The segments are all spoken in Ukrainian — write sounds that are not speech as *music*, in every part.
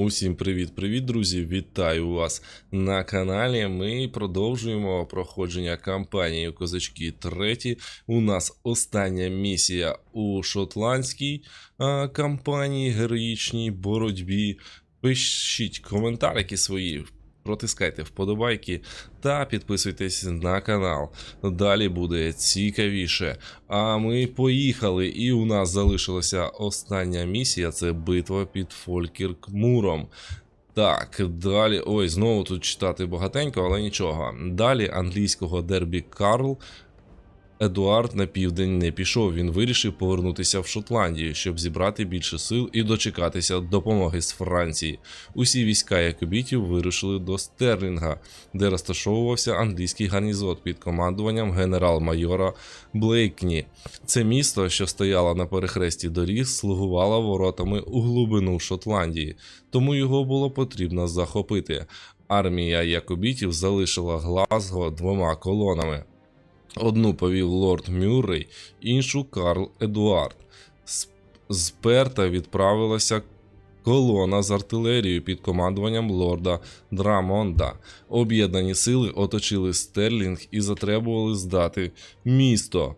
Усім привіт-привіт, друзі! Вітаю вас на каналі. Ми продовжуємо проходження кампанії Козачки 3. У нас остання місія у шотландській а, кампанії героїчній боротьбі. Пишіть коментарики свої, протискайте вподобайки та підписуйтесь на канал. Далі буде цікавіше. А ми поїхали, і у нас залишилася остання місія це битва під Фолькіркмуром. Так, далі. Ой, знову тут читати багатенько, але нічого. Далі англійського дербі Карл. Едуард на південь не пішов. Він вирішив повернутися в Шотландію, щоб зібрати більше сил і дочекатися допомоги з Франції. Усі війська якобітів вирушили до Стерлінга, де розташовувався англійський гарнізон під командуванням генерал-майора Блейкні. Це місто, що стояло на перехресті доріг, слугувало воротами у глибину Шотландії, тому його було потрібно захопити. Армія якобітів залишила Глазго двома колонами. Одну повів лорд Мюррей, іншу Карл Едуард. З, з Перта відправилася колона з артилерією під командуванням лорда Драмонда. Об'єднані сили оточили Стерлінг і затребували здати місто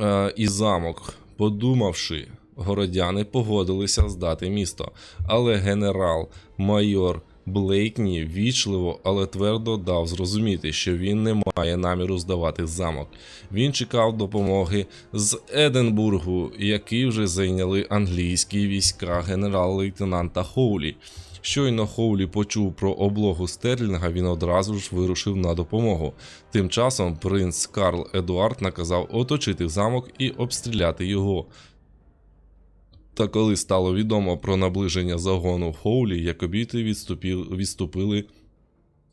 е, і замок. Подумавши, городяни погодилися здати місто, але генерал-майор Блейкні вічливо, але твердо дав зрозуміти, що він не має наміру здавати замок. Він чекав допомоги з Единбургу, який вже зайняли англійські війська генерал-лейтенанта Хоулі. Щойно Хоулі почув про облогу Стерлінга, він одразу ж вирушив на допомогу. Тим часом принц Карл Едуард наказав оточити замок і обстріляти його. Та коли стало відомо про наближення загону Хоулі, якобіти відступили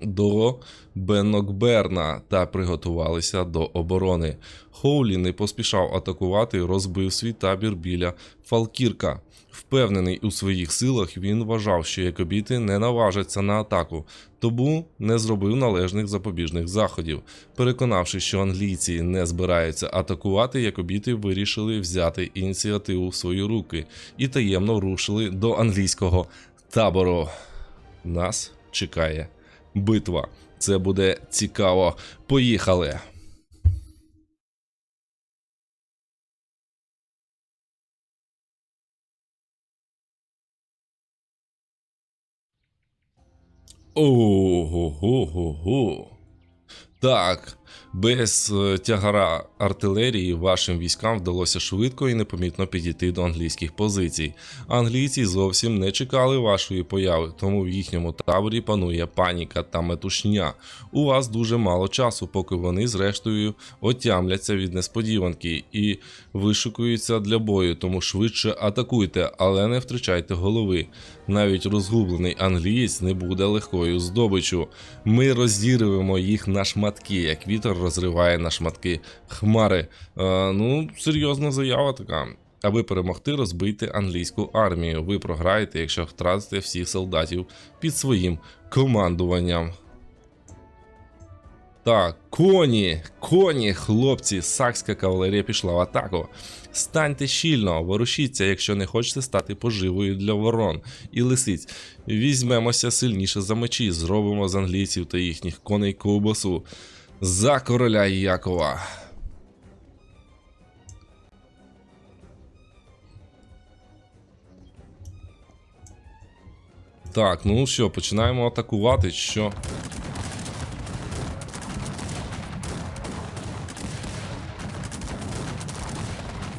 до Беннокберна та приготувалися до оборони. Хоулі не поспішав атакувати, розбив свій табір біля Фалкірка. Впевнений у своїх силах, він вважав, що якобіти не наважаться на атаку, тому не зробив належних запобіжних заходів. Переконавшись, що англійці не збираються атакувати, якобіти вирішили взяти ініціативу в свої руки і таємно рушили до англійського табору. Нас чекає битва. Це буде цікаво. Поїхали! Ого-го-го-го. Так, без е, тягара артилерії вашим військам вдалося швидко і непомітно підійти до англійських позицій. Англійці зовсім не чекали вашої появи, тому в їхньому таборі панує паніка та метушня. У вас дуже мало часу, поки вони зрештою отямляться від несподіванки і вишукуються для бою, тому швидше атакуйте, але не втрачайте голови. Навіть розгублений англієць не буде легкою здобичу. Ми розірвемо їх на шматки, як вітер розриває на шматки хмари. Е, ну, серйозна заява така. Аби перемогти, розбийте англійську армію. Ви програєте, якщо втратите всіх солдатів під своїм командуванням. Так, коні, коні, хлопці, сакська кавалерія пішла в атаку. Станьте щільно, ворушіться, якщо не хочете стати поживою для ворон і лисиць. Візьмемося сильніше за мечі, зробимо з англійців та їхніх коней ковбасу. За короля Якова. Так, ну що, починаємо атакувати, що.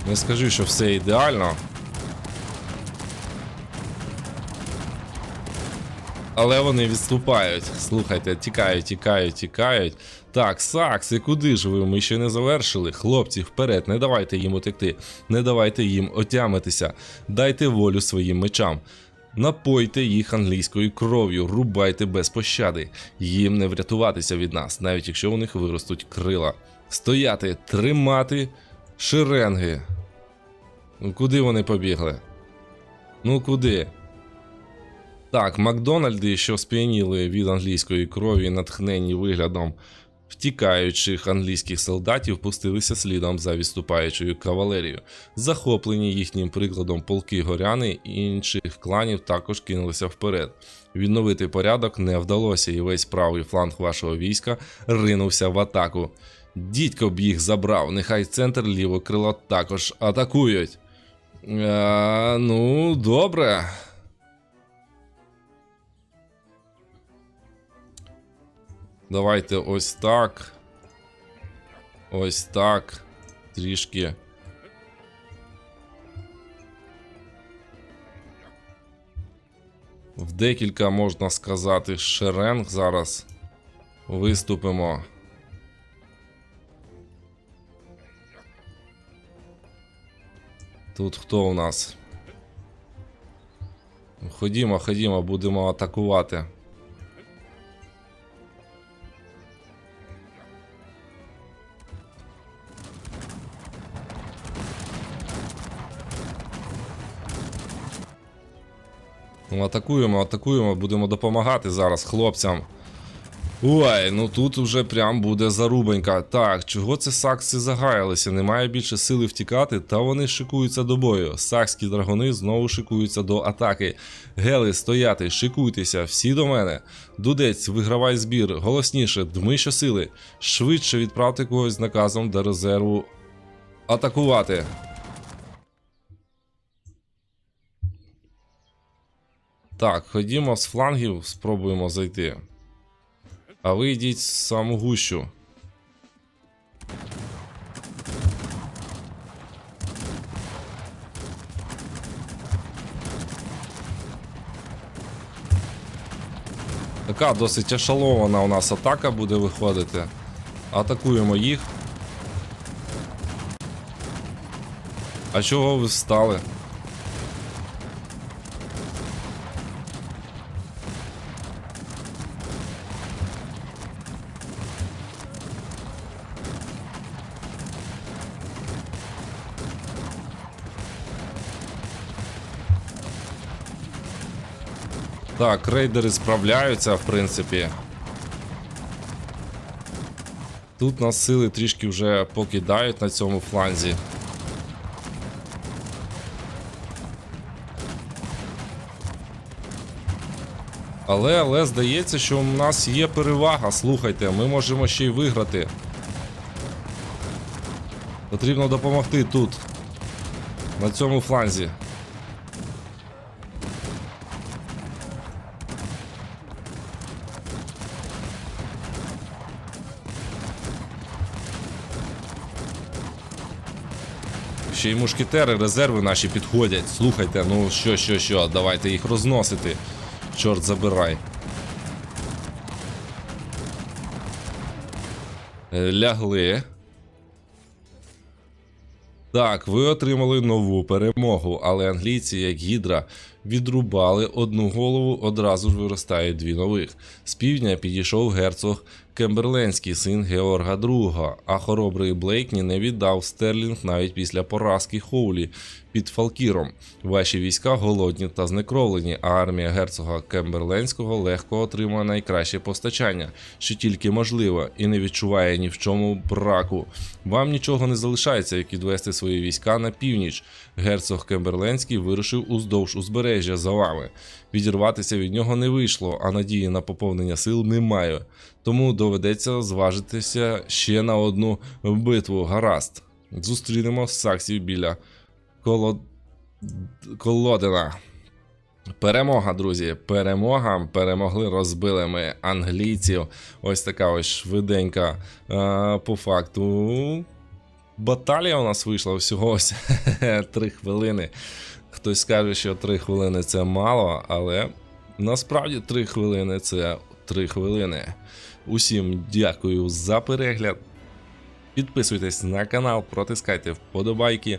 Не скажу, що все ідеально. Але вони відступають. Слухайте, тікають, тікають, тікають. Так, Сакси, куди ж ви? Ми ще не завершили. Хлопці, вперед, не давайте їм утекти, не давайте їм отямитися, дайте волю своїм мечам. Напойте їх англійською кров'ю, рубайте без пощади. Їм не врятуватися від нас, навіть якщо у них виростуть крила. Стояти, тримати шеренги. Ну, Куди вони побігли? Ну куди? Так, Макдональди, що сп'яніли від англійської крові, натхнені виглядом втікаючих англійських солдатів пустилися слідом за відступаючою кавалерією. Захоплені їхнім прикладом полки горяни і інших кланів також кинулися вперед. Відновити порядок не вдалося, і весь правий фланг вашого війська ринувся в атаку. Дідько б їх забрав, нехай центр лівого крила також атакують. Е, ну, добре. Давайте ось так. Ось так. Трішки. В декілька, можна сказати, шеренг зараз виступимо. Тут хто у нас? Ходімо, ходімо, будемо атакувати. Атакуємо, атакуємо, будемо допомагати зараз хлопцям. Ой, ну тут вже прям буде зарубанька. Так, чого це сакси загаялися? Немає більше сили втікати, та вони шикуються до бою. Сакські драгони знову шикуються до атаки. Гели, стояти, шикуйтеся, всі до мене. Дудець, вигравай збір, голосніше, дми щосили. Швидше відправте когось наказом до резерву. Атакувати. Так, ходімо з флангів, спробуємо зайти. А ви йдіть в саму гущу. Така досить ешелована у нас атака буде виходити. Атакуємо їх. А чого ви встали? Так, рейдери справляються, в принципі. Тут нас сили трішки вже покидають на цьому фланзі. Але, але здається, що у нас є перевага. Слухайте, ми можемо ще й виграти. Потрібно допомогти тут. На цьому фланзі. Ще й мушкетери, резерви наші підходять. Слухайте, ну що, що, що, давайте їх розносити. Чорт забирай. Е, Лягли. Так, ви отримали нову перемогу, але англійці, як гідра, відрубали одну голову, одразу ж виростають дві нових. З півдня підійшов герцог Кемберленський, син Георга II, а хоробрий Блейкні не віддав Стерлінг навіть після поразки Хоулі під Фалкіром. Ваші війська голодні та знекровлені, а армія герцога Кемберленського легко отримує найкраще постачання, що тільки можливо, і не відчуває ні в чому браку. Вам нічого не залишається, як відвести свої війська на північ. Герцог Кемберленський вирушив уздовж узбережжя за вами. Відірватися від нього не вийшло, а надії на поповнення сил немає. Тому доведеться зважитися ще на одну битву. Гаразд. Зустрінемо саксів біля коло... Колодина. Перемога, друзі. Перемога. Перемогли, розбили ми англійців. Ось така ось швиденька е, по факту. Баталія у нас вийшла всього ось *laughs* 3 хвилини. Хтось скаже, що 3 хвилини це мало, але насправді 3 хвилини це 3 хвилини. Усім дякую за перегляд. Підписуйтесь на канал, протискайте вподобайки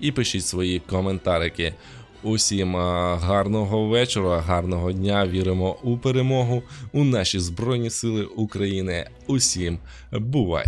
і пишіть свої коментарики. Усім гарного вечора, гарного дня. Віримо у перемогу, у наші Збройні Сили України. Усім бувай!